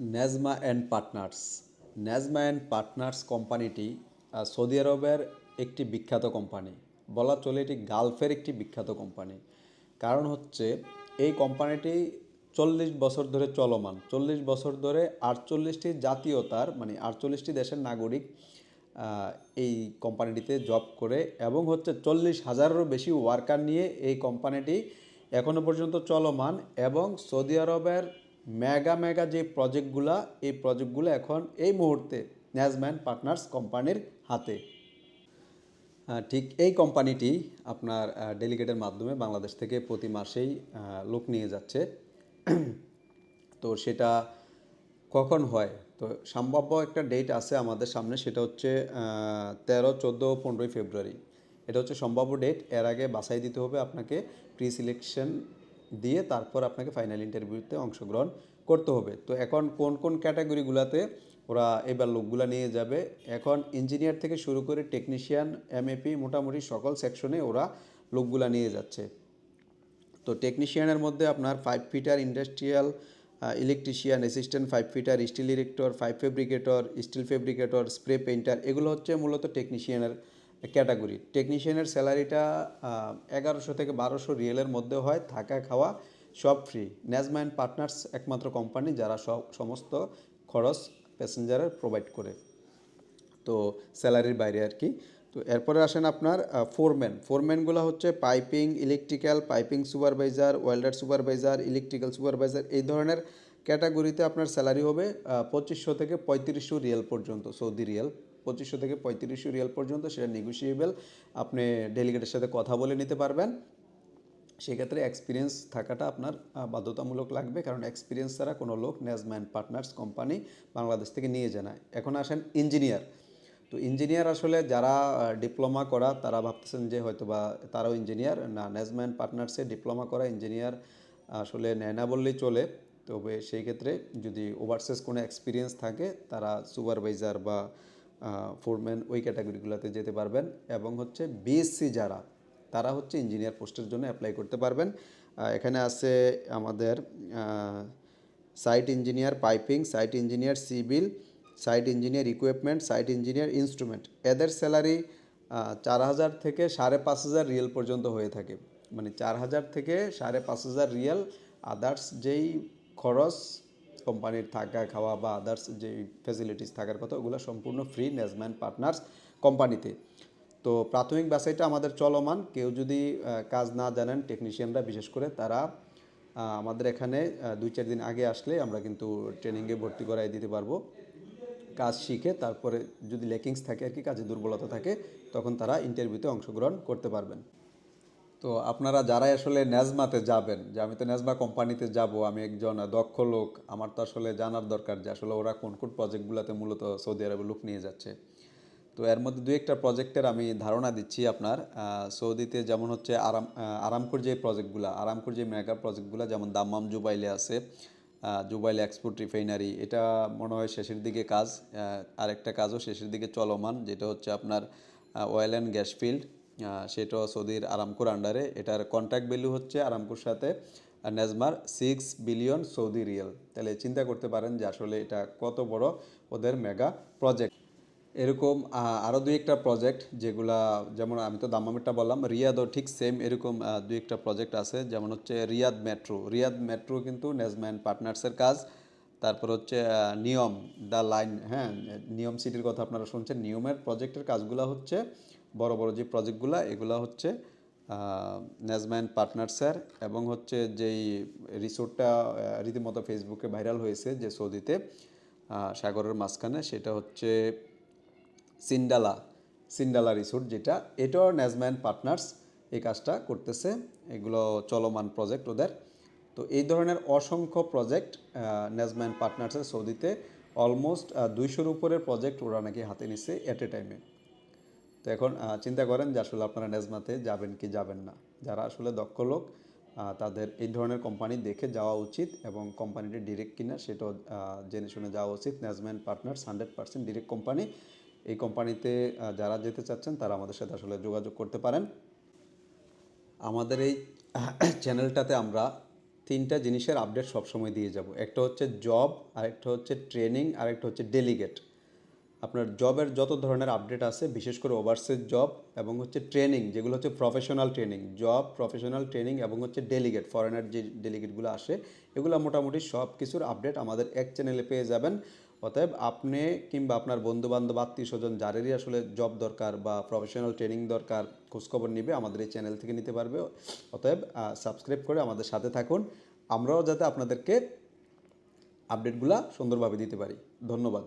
Nesma and partners Nesma and partners কোম্পানিটি Saudi আরবের একটি বিখ্যাত কোম্পানি বলা চলে এটি গালফের একটি বিখ্যাত কোম্পানি কারণ হচ্ছে, এই কোম্পানিটি চল্লিশ বছর ধরে চলমান। চল্লিশ বছর ধরে আটচল্লিশটি জাতীয়তার মানে আটচল্লিশটি দেশের নাগরিক এই কোম্পানিটিতে জব করে এবং হচ্ছে চল্লিশ হাজারেরও বেশি ওয়ার্কার নিয়ে এই কোম্পানিটি এখনও পর্যন্ত চলমান এবং সৌদি আরবের মেগা মেগা যে প্রজেক্টগুলো এই প্রজেক্টগুলো এখন এই মুহূর্তে ন্যাজম্যান পার্টনার্স কোম্পানির হাতে। ঠিক এই কোম্পানিটি আপনার ডেলিগেটের মাধ্যমে বাংলাদেশ থেকে প্রতি মাসেই লোক নিয়ে যাচ্ছে। তো সেটা কখন হয়? তো সম্ভাব্য একটা ডেট আছে আমাদের সামনে, সেটা হচ্ছে তেরো, চোদ্দ, পনেরোই ফেব্রুয়ারি। এটা হচ্ছে সম্ভাব্য ডেট এর আগে বাছাই দিতে হবে আপনাকে প্রি সিলেকশন দিয়ে তারপর আপনাকে ফাইনাল ইন্টারভিউতে অংশগ্রহণ করতে হবে। তো এখন কোন কোন ক্যাটাগরিগুলোতে ওরা এবার লোকগুলা নিয়ে যাবে? এখন ইঞ্জিনিয়ার থেকে শুরু করে টেকনিশিয়ান এমএপি মোটামুটি সকল সেকশনে ওরা লোকগুলা নিয়ে যাচ্ছে। তো টেকনিশিয়ানের মধ্যে আপনার five fitter industrial electrician assistant five fitter steel erector five fabricator steel fabricator spray painter এগুলো হচ্ছে মূলত টেকনিশিয়ানের ক্যাটাগরি। টেকনিশিয়ানের স্যালারিটা এগারোশো থেকে বারোশো রিয়েলের মধ্যে হয়, থাকা খাওয়া সব ফ্রি ন্যাজম্যান পার্টনার্স একমাত্র কোম্পানি যারা সব, সমস্ত খরচ প্যাসেঞ্জারের প্রোভাইড করে। তো স্যালারির বাইরে আর কি। তো এরপরে আসেন আপনার ফোরম্যান ফোরম্যানগুলো হচ্ছে piping electrical piping supervisor welder supervisor electrical supervisor এই ধরনের ক্যাটাগরিতে আপনার স্যালারি হবে পঁচিশশো থেকে পঁয়ত্রিশশো রিয়াল পর্যন্ত, সৌদি রিয়াল। পঁচিশশো থেকে পঁয়ত্রিশশো রিয়াল পর্যন্ত সেটা নেগোসিয়েবল আপনি ডেলিগেটের সাথে কথা বলে নিতে পারবেন। সেক্ষেত্রে এক্সপিরিয়েন্স থাকাটা আপনার বাধ্যতামূলক লাগবে। কারণ এক্সপিরিয়েন্স ছাড়া কোনো লোক নেজম্যান পার্টনার্স কোম্পানি বাংলাদেশ থেকে নিয়ে যায় না। এখন আসেন ইঞ্জিনিয়ার তো ইঞ্জিনিয়ার আসলে যারা ডিপ্লোমা করা, তারা ভাবতেছেন যে হয়তো বা তারাও ইঞ্জিনিয়ার না নেজম্যান পার্টনার্সে ডিপ্লোমা করা ইঞ্জিনিয়ার আসলে নেয় না বললেই চলে। তবে সেই ক্ষেত্রে যদি ওভারসেস কোনো এক্সপিরিয়েন্স থাকে, তারা সুপারভাইজার বা ফোরম্যান ওই ক্যাটাগরিগুলোতে যেতে পারবেন এবং হচ্ছে বিএসসি যারা, তারা হচ্ছে ইঞ্জিনিয়ার পোস্টের জন্য অ্যাপ্লাই করতে পারবেন। এখানে আছে আমাদের site engineer piping site engineer civil site engineer equipment site engineer instrument এদের স্যালারি চার হাজার থেকে সাড়ে পাঁচ হাজার রিয়েল পর্যন্ত হয়ে থাকে। মানে চার হাজার থেকে সাড়ে পাঁচ হাজার রিয়েল আদার্স যেই খরচ কোম্পানির থাকা, খাওয়া বা আদার্স যেই ফ্যাসিলিটিস থাকার কথা, ওগুলো সম্পূর্ণ ফ্রি নেজম্যান পার্টনার্স কোম্পানিতে। তো প্রাথমিক বাছাইটা আমাদের চলমান। কেউ যদি কাজ না জানেন টেকনিশিয়ানরা বিশেষ করে, তারা আমাদের এখানে দুই চার দিন আগে আসলে আমরা কিন্তু ট্রেনিংয়ে ভর্তি করাই দিতে পারব। কাজ শিখে তারপরে যদি লেকিংস থাকে আর কি, কাজে দুর্বলতা থাকে, তখন তারা ইন্টারভিউতে অংশগ্রহণ করতে পারবেন। তো আপনারা যারাই আসলে নেজমাতে যাবেন, যে আমি তো নেজমা কোম্পানিতে যাব, আমি একজন দক্ষ লোক, আমার তো আসলে জানার দরকার যে আসলে ওরা কোন কোন প্রজেক্টগুলোতে মূলত সৌদি আরবে লোক নিয়ে যাচ্ছে। তো এর মধ্যে দু একটা প্রজেক্টের আমি ধারণা দিচ্ছি আপনার সৌদিতে যেমন হচ্ছে আরাম আরামকোর যে প্রজেক্টগুলো আরামকোর যে মেগা প্রজেক্টগুলো যেমন দাম্মাম জুবাইলে আছে জুবাইলে এক্সপোর্ট রিফাইনারি এটা মনে হয় শেষের দিকে কাজ আরেকটা কাজও শেষের দিকে চলমান, যেটা হচ্ছে আপনার অয়েল অ্যান্ড গ্যাস ফিল্ড সেটাও সৌদির আরামকোর আন্ডারে এটার কন্ট্রাক্ট ভ্যালু হচ্ছে আরামকোর সাথে নেজমার সিক্স বিলিয়ন সৌদি রিয়াল তাহলে চিন্তা করতে পারেন যে আসলে এটা কত বড় ওদের মেগা প্রজেক্ট এরকম আরও দুই একটা প্রজেক্ট যেগুলা, যেমন আমি তো দামামেরটা বললাম, রিয়াদও ঠিক সেম এরকম দুই একটা প্রজেক্ট আছে। যেমন হচ্ছে রিয়াদ মেট্রো রিয়াদ মেট্রো কিন্তু নেজম্যান পার্টনার্সের কাজ। তারপর হচ্ছে নিয়ম দ্য লাইন হ্যাঁ নিয়ম সিটির কথা আপনারা শুনছেন, নিয়মের প্রজেক্টের কাজগুলো হচ্ছে বড় বড় যে প্রজেক্টগুলো এগুলো হচ্ছে নেজম্যান পার্টনার্সের এবং হচ্ছে যেই রিসোর্টটা রীতিমতো ফেসবুকে ভাইরাল হয়েছে যে সৌদিতে সাগরের মাঝখানে, সেটা হচ্ছে সিন্ডালা সিন্ডালা রিসোর্ট যেটা। এটাও নেজম্যান পার্টনার্স এই কাজটা করতেছে, এগুলো চলমান প্রজেক্ট ওদের। তো এই ধরনের অসংখ্য প্রজেক্ট নেজম্যান পার্টনার্সের সৌদিতে অলমোস্ট দুইশোর উপরের প্রজেক্ট ওরা নাকি হাতে নিচ্ছে এট এ টাইমে তো এখন চিন্তা করেন যে আসলে আপনারা নেজমাতে যাবেন কি যাবেন না। যারা আসলে দক্ষ লোক তাদের এই ধরনের কোম্পানি দেখে যাওয়া উচিত এবং কোম্পানিটি ডিরেক্ট কিনা সেটাও জেনে শুনে যাওয়া উচিত। নেজম্যান partners, hundred percent direct company. এই কোম্পানিতে যারা যেতে চাচ্ছেন তারা আমাদের সাথে আসলে যোগাযোগ করতে পারেন। আমাদের এই চ্যানেলটাতে আমরা তিনটা জিনিসের আপডেট সবসময় দিয়ে যাব। একটা হচ্ছে জব, আরেকটা হচ্ছে ট্রেনিং, আরেকটা হচ্ছে ডেলিগেট। আপনার জবের যত ধরনের আপডেট আছে, বিশেষ করে ওভারসিজ জব এবং হচ্ছে ট্রেনিং যেগুলো হচ্ছে professional training job professional training এবং হচ্ছে ডেলিগেট ফরেনার যে ডেলিগেটগুলো আসে, এগুলো মোটামুটি সব কিছুর আপডেট আমাদের এক চ্যানেলে পেয়ে যাবেন। অতএব আপনি কিংবা আপনার বন্ধু বান্ধব আত্মীয় স্বজন যারেরই আসলে জব দরকার বা প্রফেশনাল ট্রেনিং দরকার, খোঁজখবর নিবে, আমাদের এই চ্যানেল থেকে নিতে পারবে। অতএব সাবস্ক্রাইব করে আমাদের সাথে থাকুন। আমরাও যাতে আপনাদেরকে আপডেটগুলা সুন্দরভাবে দিতে পারি। ধন্যবাদ।